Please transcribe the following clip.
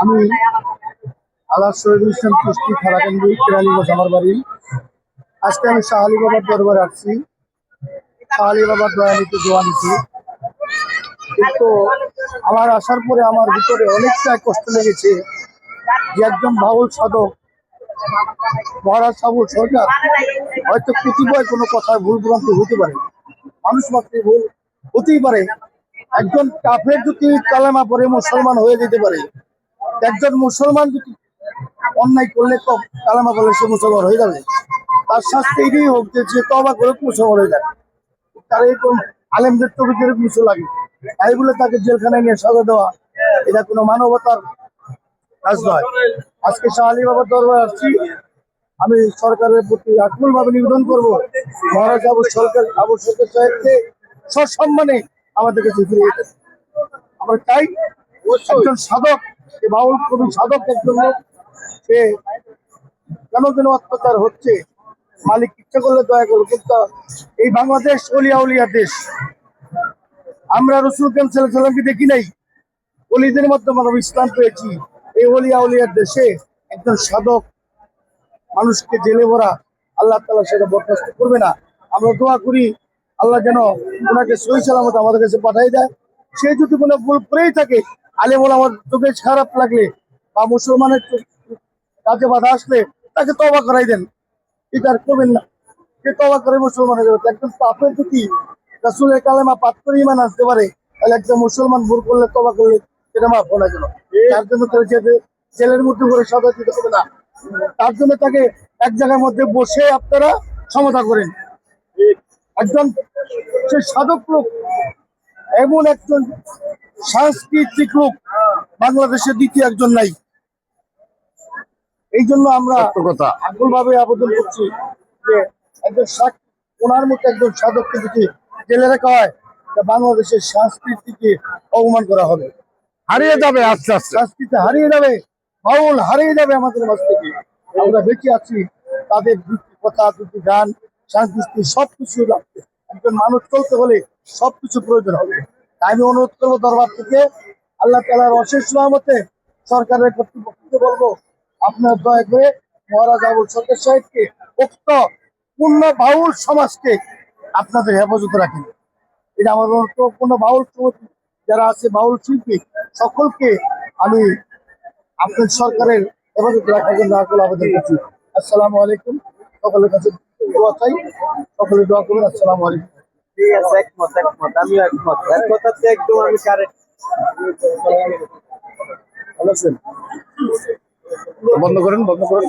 আমি আল্লাহ শহীদুল ইসলাম কুষ্টি খারাকান্দি, কেরানীগঞ্জ, আমার বাড়ি। আজকে আমি শাহ আলী বাবার দরবারে আসছি। শাহ আলী বাবার দয়া নিতে, দোয়া নিচ্ছি কিন্তু আমার আসার পরে আমার ভিতরে অনেকটা কষ্ট লেগেছে যে একজন বাউল সাধক, মহারাজ সাবুল সরকার, হয়তো কতিপয় কোনো কথায় ভুল ভ্রান্তি হতে পারে। মানুষ মাত্রই ভুল হতেই পারে। একজন কাফের যদি কালেমা পরে মুসলমান হয়ে যেতে পারে একজন মুসলমান যদি অন্যায় করলে তো কালেমা করলে সে মুসলমান হয়ে যাবে। তার শাস্তি এটাই হোক যে যে তবা করে মুসলমান হয়ে যাবে। তার এরকম আলেমদের তো এরকম কিছু লাগে। তাই বলে তাকে জেলখানায় নিয়ে সাজা দেওয়া, এটা কোনো মানবতার কাজ নয়। আজকে শাহ বাবার দরবার আসছি। আমি সরকারের প্রতি আকুল ভাবে নিবেদন করব। মহারাজ আবু সরকার আবু সরকার সাহেবকে সসম্মানে আমাদের কাছে দিতে। আমরা চাই একজন সাধক বাউল কবি সাধক লোক, সে কেন যেন অত্যাচার হচ্ছে? মালিক ইচ্ছা করলে দয়া করবে কিন্তু এই বাংলাদেশ অলিয়া উলিয়া দেশ। আমরা রসুল কেন সাল্লামকে দেখি নাই? অলিদের মাধ্যমে আমরা ইসলাম পেয়েছি। এই অলিয়া উলিয়ার দেশে একজন সাধক মানুষকে জেলে ভরা আল্লাহ তালা সেটা বরখাস্ত করবে না। আমরা দোয়া করি আল্লাহ যেন ওনাকে সহি সালামত আমাদের কাছে পাঠাই দেয়। সে যদি কোনো ভুল করেই থাকে আলে বলে আমার চোখে খারাপ লাগলে বা মুসলমানের কাজে বাধা আসলে তাকে তবা করাই দেন। এটা আর করবেন না। সে তবা করে মুসলমান হয়ে একজন পাপের যদি রাসুলের কালেমা পাঠ করে ইমান আসতে পারে, তাহলে একজন মুসলমান ভুল করলে তবা করলে সেটা মাফ না কেন? তার জন্য তার জেলে- জেলের মধ্যে করে সাজা দিতে হবে না। তার জন্য তাকে এক জায়গার মধ্যে বসে আপনারা ক্ষমতা করেন। একজন সে সাধক লোক, এমন একজন সাংস্কৃতিক লোক বাংলাদেশের দ্বিতীয় একজন নাই। এই জন্য আমরা কথা। আকুল ভাবে আবেদন করছি যে একজন ওনার মতো একজন সাধককে যদি জেলে রাখা হয় বাংলাদেশের সংস্কৃতিকে অপমান করা হবে। হারিয়ে যাবে আস্তে আস্তে। সংস্কৃতি হারিয়ে যাবে বাউল হারিয়ে যাবে আমাদের মাঝ থেকে। আমরা বেঁচে আছি তাদের দুটি কথা দুটি গান সংস্কৃতি সবকিছু লাগবে। একজন মানুষ চলতে হলে সবকিছু প্রয়োজন হবে। আমি অনুরোধ করব দরবার থেকে আল্লাহ তালার অশেষ রহমতে সরকারের কর্তৃপক্ষকে বলব, আপনার দয়া করে মহারাজ আবুল সরকার সাহেবকে উক্ত পূর্ণ বাউল সমাজকে আপনাদের হেফাজতে রাখেন। এটা আমার পূর্ণ বাউল সমিতি যারা আছে, বাউল শিল্পী, সকলকে আমি আপনার সরকারের হেফাজত রাখার জন্য আকুল আবেদন করছি আসসালামু আলাইকুম। সকলের কাছে চাই, সকলে দোয়া করুন আসসালামু আলাইকুম। ঠিক আছে একমত একদম আমি বন্ধ করেন বন্ধ করেন।